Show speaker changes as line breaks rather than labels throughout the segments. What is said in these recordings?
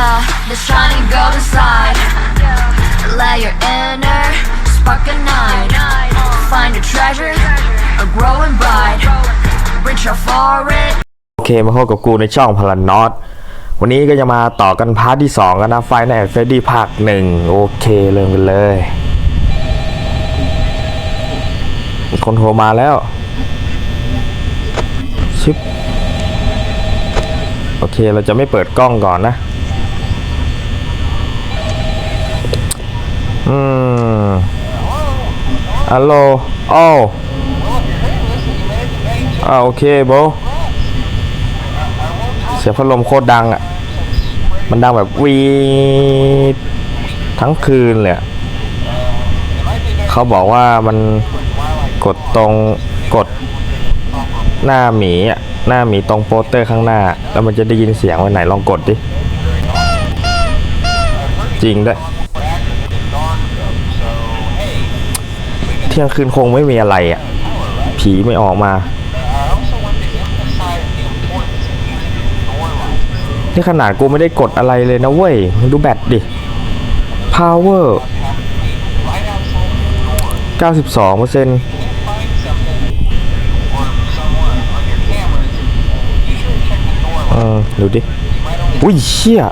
Yeah, the shining golden side. Let your inner spark ignite. Find a treasure, a growing bright. Reach out for it.
โอเคมาพบกับกูในช่องพลันนอตวันนี้ก็จะมาต่อกันพาร์ทที่ 2 กันนะไฟในเฟดดี้ภาคหนึ่งโอเคเริ่มกันเลยมีคนโทรมาแล้วชิปโอเคเราจะไม่เปิดกล้องก่อนนะ อืมฮัลโลอ้าวอ่าโอเคโบเสียงพัดลมโคตรดังอะ มันดังแบบวีทั้งคืนเลยเขาบอกว่ามันกดตรงกดหน้าหมีอะ หน้าหมีตรงโปสเตอร์ข้างหน้า แล้วมันจะได้ยินเสียงวันไหนลองกดดิ จริงด้วย ที่ยงคืนคงไม่มีอะไรอะ ผีไม่ออกมา นี่ขนาดกูไม่ได้กดอะไรเลยนะเว้ย ดูแบตดิ power 92เปอร์เซ็นต์เออดูดิ อุ้ยเชี่ย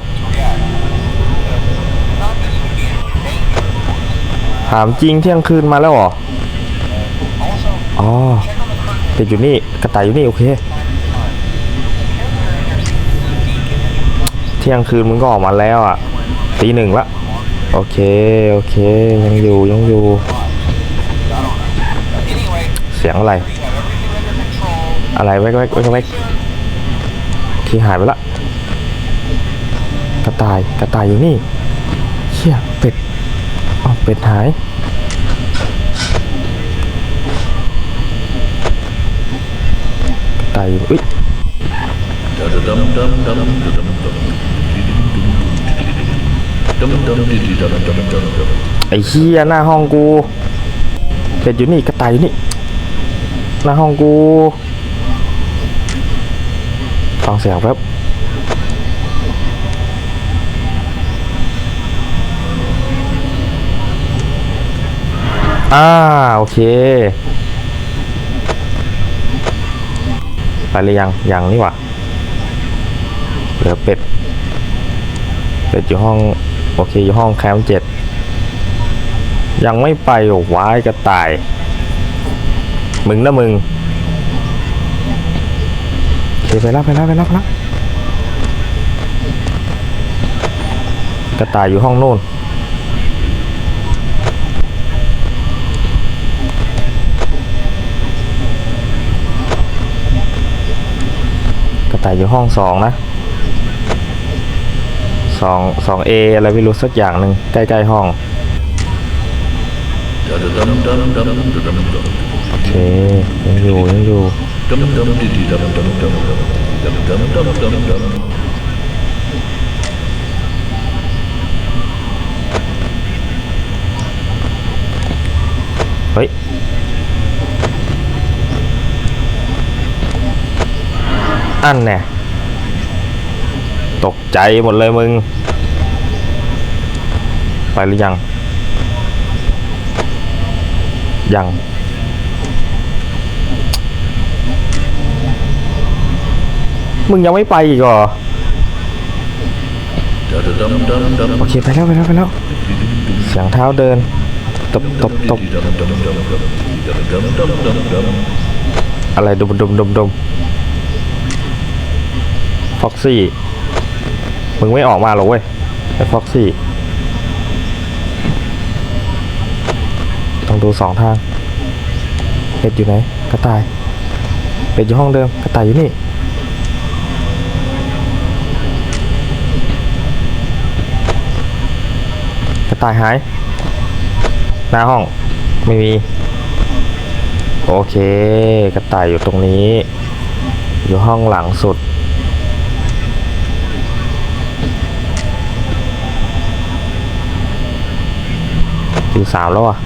ถามจริงเที่ยงคืนมาแล้วเหรอ อ๋อติดอยู่นี่กระต่ายอยู่นี่โอเค เที่ยงคืนมึงก็ออกมาแล้วอะตีหนึ่งละโอเคโอเคยังอยู่ยังอยู่ เสียงอะไร อะไรแว๊กแว๊กแวกแวกโอเคหายไปละกระต่ายกระต่ายอยู่นี่เชี่ยเป็ดอ๋อเป็ดหาย กระ ตยอุ้ยไอ้เฮียหน้าห้องกูเป็ดอยู่นี่กระต่ายอยู่นี่หน้าห้องกูฟังเสียงครับอ่าโอเค ไปเลยยังยังนี่หว่าเหลือเป็ด เป็ดอยู่ห้อง โอเคอยู่ห้องแคมป์เจ็ดยังไม่ไปโอ้ว้ายกระต่าย มึงนะมึงโอเคไปแล้วไปแล้วไปแล้วไปแล้วกระต่ายอยู่ห้องโน่น กระต่อยู่ห้องสองนะสองสองเออะไรไม่รู้สักอย่างหนึ่งใกล้ๆห้องโอเคยังอยู่ยังอยู่เฮ้ย อันแน่ตกใจหมดเลยมึง ไปหรือยัง ยัง มึงยังไม่ไปอีกเหรอโอเคไปแล้วไปแล้วไปแล้วเสียงเท้าเดิน ตบตบตบอะไรดมดมดมดม ฟ็อกซี่ มึงไม่ออกมาหรอกเว้ยไอ้ฟ็อกซี่ ต้องดูสองทาง เป็ดอยู่ไหน กระต่าย เป็ดอยู่ห้องเดิม กระต่ายอยู่นี่กระต่ายหาย หน้าห้องไม่มี โอเค กระต่ายอยู่ตรงนี้ อยู่ห้องหลังสุด อยู่สามแล้วอะ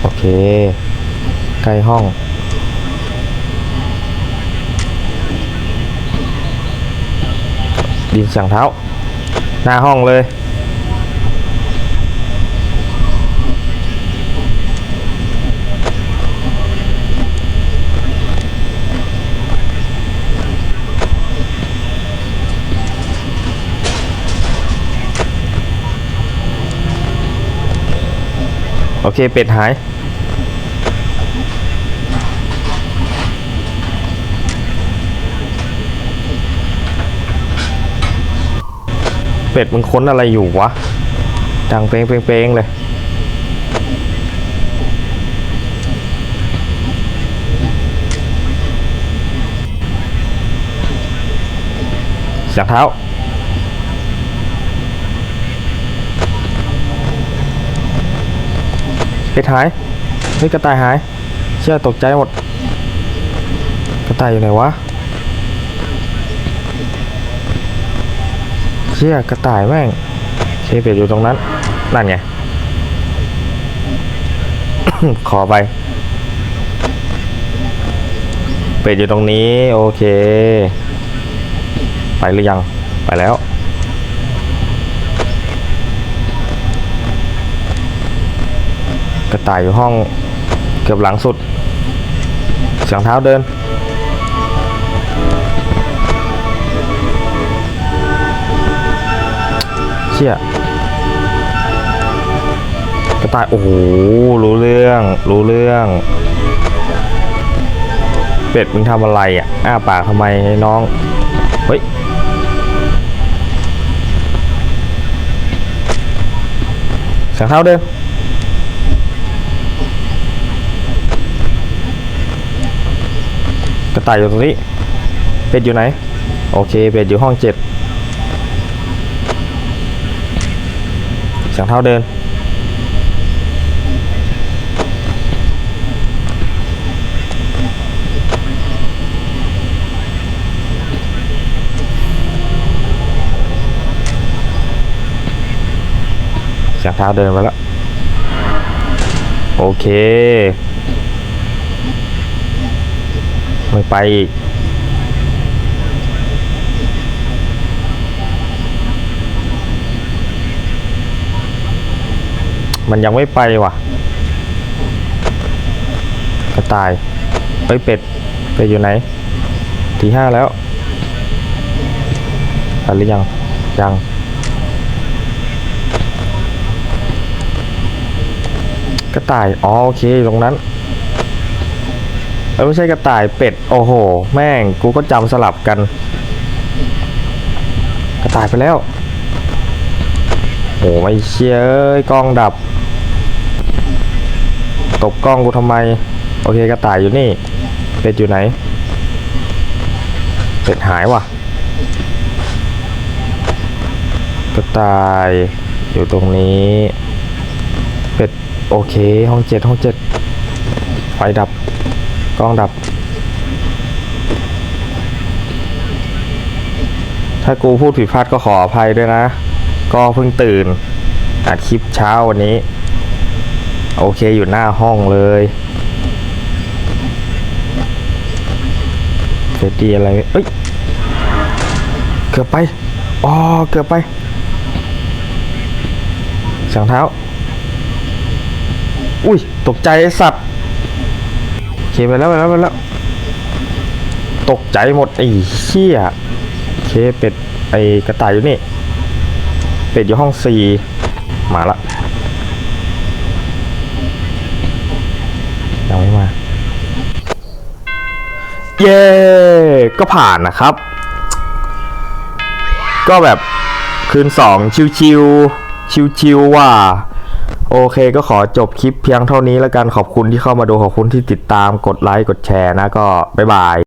โอเค ใกล้ห้อง ดินเสียงเท้า หน้าห้องเลย โอเค เป็ดหาย เป็ดมึงค้นอะไรอยู่วะ ดังเป้งเป้งเป้งเลยเสียงเท้า เป็ดหายเฮ้ยกระต่ายหาย เชื่อตกใจหมด กระต่ายอยู่ไหนวะเชี่ยกระต่ายแม่งเคเป็ดอยู่ตรงนั้น นั่นไง ขอไป เป็ดอยู่ตรงนี้ โอเค ไปหรือยัง ไปแล้ว กระต่ายอยู่ห้องเกือบหลังสุด เสียงเท้าเดิน เชี่ย กระต่าย โอ้โห รู้เรื่อง รู้เรื่อง เป็ดมึงทำอะไรอะ อ้าปากทำไมไอ้น้อง เฮ้ยเสียงเท้าเดิน กระ ต่ายอยู่ตรงนี้ เป็ดอยู่ไหน โอเค เป็ดอยู่ห้องเจ็ดเสียงเท้าเดิน เสียงเท้าเดินมาแล้ว โอเค ไม่ไปอีก มันยังไม่ไปว่ะ กระต่ายไปเป็ด เป็ดอยู่ไหน ทีห้าแล้วไปหรือยัง ยังกระต่าย อ๋อ โอเค ตรงนั้น เออไม่ใช่กระต่ายเป็ด โอ้โห แม่ง กูก็จำสลับกัน กระต่ายไปแล้ว โอ้ไม่เชี่ยเอ้ยกล้องดับ ตบกล้องกูทำไม โอเคกระต่ายอยู่นี่ เป็ดอยู่ไหน เป็ดหายว่ะ กระต่ายอยู่ตรงนี้ เป็ด โอเค ห้องเจ็ดห้องเจ็ดไฟดับ กล้องดับ ถ้ากูพูดผิดพลาดก็ขออภัยด้วยนะ ก็เพิ่งตื่นอัดคลิปเช้าวันนี้ โอเคอยู่หน้าห้องเลยเฟดดีอะไรเอ้ย เกือบไปอ๋อเกือบไปสียงเท้า อุ้ย ตกใจไอสัตว์ เคไปแล้วไปแล้วไปแล้ว ตกใจหมดไอ้เชี่ยเคเป็ดไอ้กระต่ายอยู่นี่ เป็ดอยู่ห้องสี่มาละยังไม่มา เย้ ก็ผ่านนะครับ ก็แบบคืนสองชิวๆชิวๆว่า โอเคก็ขอจบคลิปเพียงเท่านี้แล้วกันขอบคุณที่เข้ามาดูขอบคุณที่ติดตามกดไลค์กดแชร์นะก็บ๊ายบาย